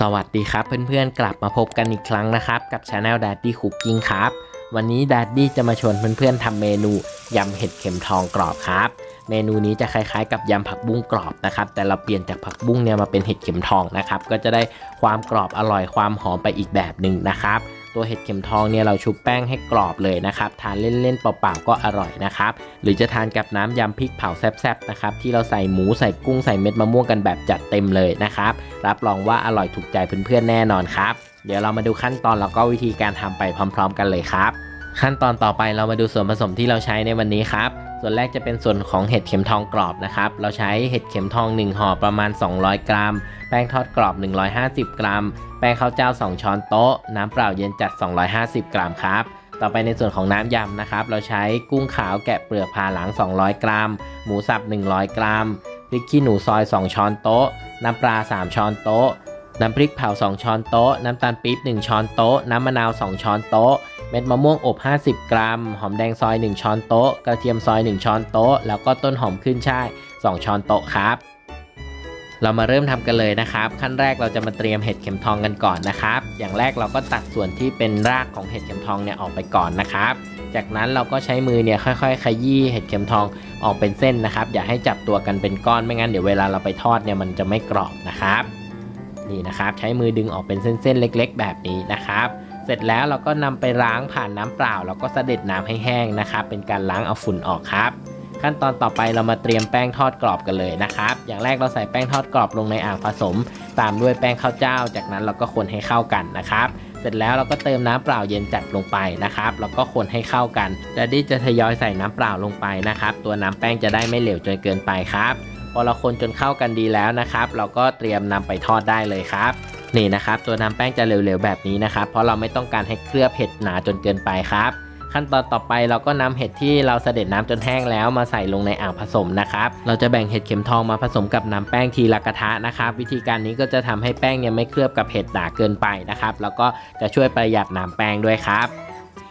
สวัสดีครับเพื่อนๆ กลับมาพบกันอีกครั้งนะครับ กับช anel Daddy Cooking ครับ วันนี้ Daddy จะมาชวนเพื่อนๆทำเมนูยำเห็ดเข็มทองกรอบครับ เมนูนี้จะคล้ายๆ กับยำผักบุ้งกรอบนะครับ แต่เราเปลี่ยนจากผักบุ้งเนี่ยมาเป็นเห็ดเข็มทองนะครับ ก็จะได้ความกรอบอร่อยความหอมไปอีกแบบหนึ่งนะครับ ตัวเห็ดเข็มทองเนี่ยเราชุบแป้งให้กรอบเลยนะครับ ทานเล่นๆเปล่าๆก็อร่อยนะครับ หรือจะทานกับน้ำยำพริกเผาแซ่บๆนะครับที่เราใส่หมูใส่กุ้งใส่เม็ดมะม่วงกันแบบจัดเต็มเลยนะครับ รับรองว่าอร่อยถูกใจเพื่อนๆแน่นอนครับ เดี๋ยวเรามาดูขั้นตอนแล้วก็วิธีการทำไปพร้อม ๆ กันเลยครับ ขั้นตอนต่อไปเรามาดูส่วนผสมที่เราใช้ในวันนี้ครับ ส่วนแรกจะเป็นส่วนของเห็ดเข็มทองกรอบนะครับ เราใช้เห็ดเข็มทอง 1ห่อประมาณ 200 กรัม แป้งทอดกรอบ 150 กรัม แป้งข้าวเจ้า 2 ช้อนโต๊ะ น้ำเปล่าเย็นจัด 250 กรัมครับ ต่อไปในส่วนของน้ำยำนะครับ เราใช้กุ้งขาวแกะเปลือกผ่าหลัง 200 กรัม หมูสับ 100 กรัม พริกขี้หนูซอย 2 ช้อนโต๊ะ น้ำปลา 3 ช้อนโต๊ะ น้ำพริกเผา 2 ช้อนโต๊ะ น้ำตาลปี๊บ 1 ช้อนโต๊ะ น้ำมะนาว 2 ช้อนโต๊ะ เม็ดมะม่วงอบ 50 กรัม หอมแดงซอย 1 ช้อนโต๊ะ กระเทียมซอย 1 ช้อนโต๊ะ แล้วก็ต้นหอมขึ้นช่าย 2 ช้อนโต๊ะครับ เรามาเริ่มทำกันเลยนะครับ ขั้นแรกเราจะมาเตรียมเห็ดเข็มทองกันก่อนนะครับ อย่างแรกเราก็ตัดส่วนที่เป็นรากของเห็ดเข็มทองเนี่ยออกไปก่อนนะครับ จากนั้นเราก็ใช้มือเนี่ยค่อย ๆ ขยี้เห็ดเข็มทองออกเป็นเส้นนะครับ อย่าให้จับตัวกันเป็นก้อนไม่งั้นเดี๋ยวเวลาเราไปทอดเนี่ยมันจะไม่กรอบนะครับ นี่นะครับใช้มือดึงออกเป็นเส้นๆเล็ก ๆ แบบนี้นะครับ เสร็จแล้วเราก็นำไปล้างผ่านน้ำเปล่า แล้วก็เสด็จน้ำให้แห้งนะครับ เป็นการล้างเอาฝุ่นออกครับ ขั้นตอนต่อไปเรามาเตรียมแป้งทอดกรอบกันเลยนะครับ อย่างแรกเราใส่แป้งทอดกรอบลงในอ่างผสม ตามด้วยแป้งข้าวเจ้า จากนั้นเราก็คนให้เข้ากันนะครับเสร็จแล้วเราก็เติมน้ำเปล่าเย็นจัดลงไปนะครับ แล้วก็คนให้เข้ากันแดดดี้จะทยอยใส่น้ำเปล่าลงไปนะครับ ตัวน้ำแป้งจะได้ไม่เหลวจนเกินไปครับ พอเราคนจนเข้ากันดีแล้วนะครับ เราก็เตรียมนำไปทอดได้เลยครับ นี่นะครับตัวน้ำแป้งจะเหลวๆแบบนี้นะครับเพราะเราไม่ต้องการให้เคลือบเห็ดหนาจนเกินไปครับ ขั้นตอนต่อไปเราก็นำเห็ดที่เราเสด็จน้ำจนแห้งแล้วมาใส่ลงในอ่างผสมนะครับเราจะแบ่งเห็ดเข็มทองมาผสมกับน้ำแป้งทีละกระทะนะครับ วิธีการนี้ก็จะทำให้แป้งเนี่ยไม่เคลือบกับเห็ดหนาเกินไปนะครับแล้วก็จะช่วยประหยัดน้ำแป้งด้วยครับ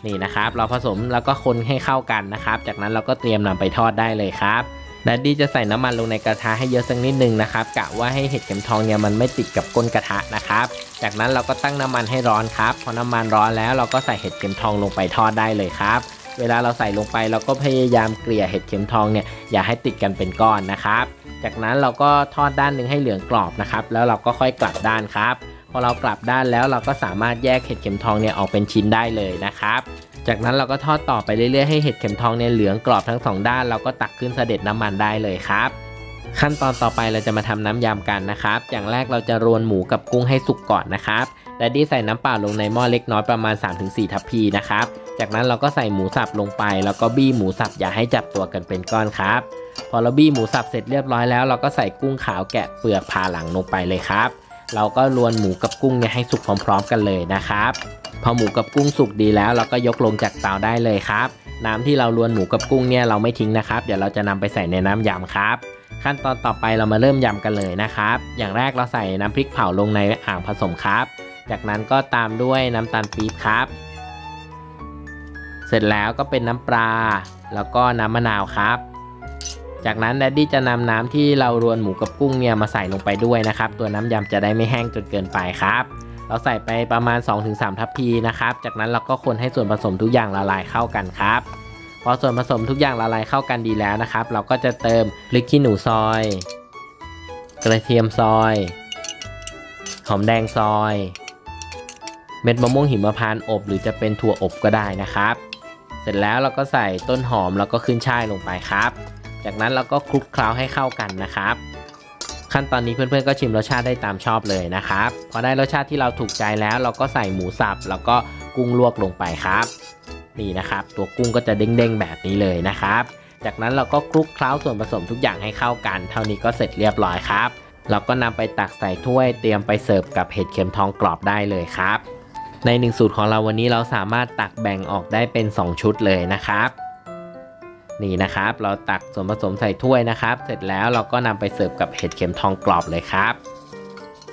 นี่นะครับ เราผสมแล้วก็คนให้เข้ากันนะครับ จากนั้นเราก็เตรียมนำไปทอดได้เลยครับ ดดดี้จะใส่น้ำมันลงในกระทะให้เยอะสักนิดนึงนะครับกะว่าให้เห็ดเข็มทองเนี่ยมันไม่ติดกับก้นกระทะนะครับ จากนั้นเราก็ตั้งน้ำมันให้ร้อนครับพอน้ำมันร้อนแล้วเราก็ใส่เห็ดเข็มทองลงไปทอดได้เลยครับ เวลาเราใส่ลงไปเราก็พยายามเกลี่ยเห็ดเข็มทองเนี่ยอย่าให้ติดกันเป็นก้อนนะครับ จากนั้นเราก็ทอดด้านหนึ่งให้เหลืองกรอบนะครับแล้วเราก็ค่อยกลับด้านครับ อเรากลับด้านแล้วเราก็สามารถแยกเห็ดเข็มทองเนี่ยออกเป็นชิ้นได้เลยนะครับ จากนั้นเราก็ทอดต่อไปเรื่อยๆให้เห็ดเข็มทองเนี่ยเหลืองกรอบทั้งสองด้านเราก็ตักขึ้นเสด็จน้ำมันได้เลยครับ ขั้นตอนต่อไปเราจะมาทำน้ำยำกันนะครับ อย่างแรกเราจะรวนหมูกับกุ้งให้สุกก่อนนะครับแดดดี้ใส่น้ำเปล่าลงในหม้อเล็กน้อยประมาณ 3-4 ทัพพีนะครับ จากนั้นเราก็ใส่หมูสับลงไป แล้วก็บี้หมูสับอย่าให้จับตัวกันเป็นก้อนครับ พอเราบี้หมูสับเสร็จเรียบร้อยแล้ว เราก็ใส่กุ้งขาวแกะเปลือกผ่าหลังลงไปเลยครับ เราก็รวนหมูกับกุ้งเนี่ยให้สุกพร้อม ๆ กันเลยนะครับ พอหมูกับกุ้งสุกดีแล้ว เราก็ยกลงจากเตาได้เลยครับ น้ำที่เรารวนหมูกับกุ้งเนี่ยเราไม่ทิ้งนะครับ เดี๋ยวเราจะนำไปใส่ในน้ำยำครับ ขั้นตอนต่อไปเรามาเริ่มยำกันเลยนะครับ อย่างแรกเราใส่น้ำพริกเผาลงในอ่างผสมครับ จากนั้นก็ตามด้วยน้ำตาลปี๊บครับ เสร็จแล้วก็เป็นน้ำปลาแล้วก็น้ำมะนาวครับ จากนั้นแดดดี้จะนำน้ำที่เรารวนหมูกับกุ้งเนี่ยมาใส่ลงไปด้วยนะครับ ตัวน้ำยำจะได้ไม่แห้งจนเกินไปครับ เราใส่ไปประมาณ 2-3 ทัพพีนะครับ จากนั้นเราก็คนให้ส่วนผสมทุกอย่างละลายเข้ากันครับ พอส่วนผสมทุกอย่างละลายเข้ากันดีแล้วนะครับ เราก็จะเติมพริกขี้หนูซอย กระเทียมซอยหอมแดงซอย เม็ดมะม่วงหิมพานต์อบหรือจะเป็นถั่วอบก็ได้นะครับ เสร็จแล้วเราก็ใส่ต้นหอมแล้วก็ขึ้นช่ายลงไปครับ จากนั้นเราก็คลุกเคล้าให้เข้ากันนะครับ ขั้นตอนนี้เพื่อนๆก็ชิมรสชาติได้ตามชอบเลยนะครับ พอได้รสชาติที่เราถูกใจแล้วเราก็ใส่หมูสับแล้วก็กุ้งลวกลงไปครับ นี่นะครับ ตัวกุ้งก็จะเด้งๆแบบนี้เลยนะครับ จากนั้นเราก็คลุกเคล้าส่วนผสมทุกอย่างให้เข้ากัน เท่านี้ก็เสร็จเรียบร้อยครับ เราก็นำไปตักใส่ถ้วยเตรียมไปเสิร์ฟกับเห็ดเข็มทองกรอบได้เลยครับในหนึ่งสูตรของเราวันนี้เราสามารถตักแบ่งออกได้เป็น 2 ชุดเลยนะครับ นี่นะครับ เราตักส่วนผสมใส่ถ้วยนะครับ เสร็จแล้วเราก็นำไปเสิร์ฟกับเห็ดเข็มทองกรอบเลยครับ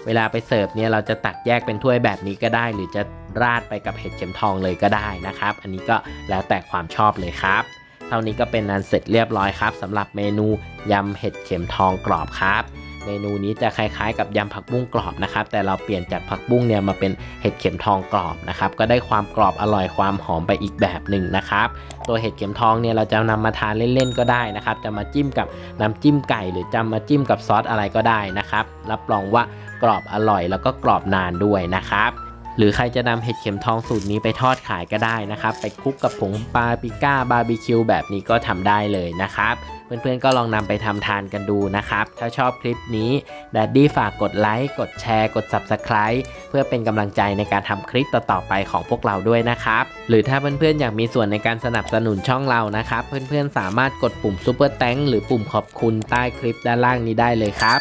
เวลาไปเสิร์ฟเนี่ยเราจะตักแยกเป็นถ้วยแบบนี้ก็ได้ หรือจะราดไปกับเห็ดเข็มทองเลยก็ได้นะครับ อันนี้ก็แล้วแต่ความชอบเลยครับ เท่านี้ก็เป็นนันเสร็จเรียบร้อยครับสำหรับเมนูยำเห็ดเข็มทองกรอบครับ เมนูนี้จะคล้ายๆ กับยำผักบุ้งกรอบนะครับ แต่เราเปลี่ยนจากผักบุ้งเนี่ยมาเป็นเห็ดเข็มทองกรอบนะครับ ก็ได้ความกรอบอร่อยความหอมไปอีกแบบหนึ่งนะครับ ตัวเห็ดเข็มทองเนี่ยเราจะนำมาทานเล่นๆก็ได้นะครับ จะมาจิ้มกับน้ำจิ้มไก่ หรือจะมาจิ้มกับซอสอะไรก็ได้นะครับ รับรองว่ากรอบอร่อยแล้วก็กรอบนานด้วยนะครับ หรือใครจะนำเห็ดเข็มทองสูตรนี้ไปทอดขายก็ได้นะครับ ไปคลุกกับผงปาปริก้าบาร์บีคิวแบบนี้ก็ทำได้เลยนะครับเพื่อนๆก็ลองนำไปทำทานกันดูนะครับ ถ้าชอบคลิปนี้แดดดี้ฝากกดไลค์ กดแชร์ กด Subscribe เพื่อเป็นกำลังใจในการทำคลิปต่อๆไปของพวกเราด้วยนะครับ หรือถ้าเพื่อนๆอยากมีส่วนในการสนับสนุนช่องเรานะครับ เพื่อนๆสามารถกดปุ่ม Super t h a n k หรือปุ่มขอบคุณใต้คลิปด้านล่างนี้ได้เลยครับ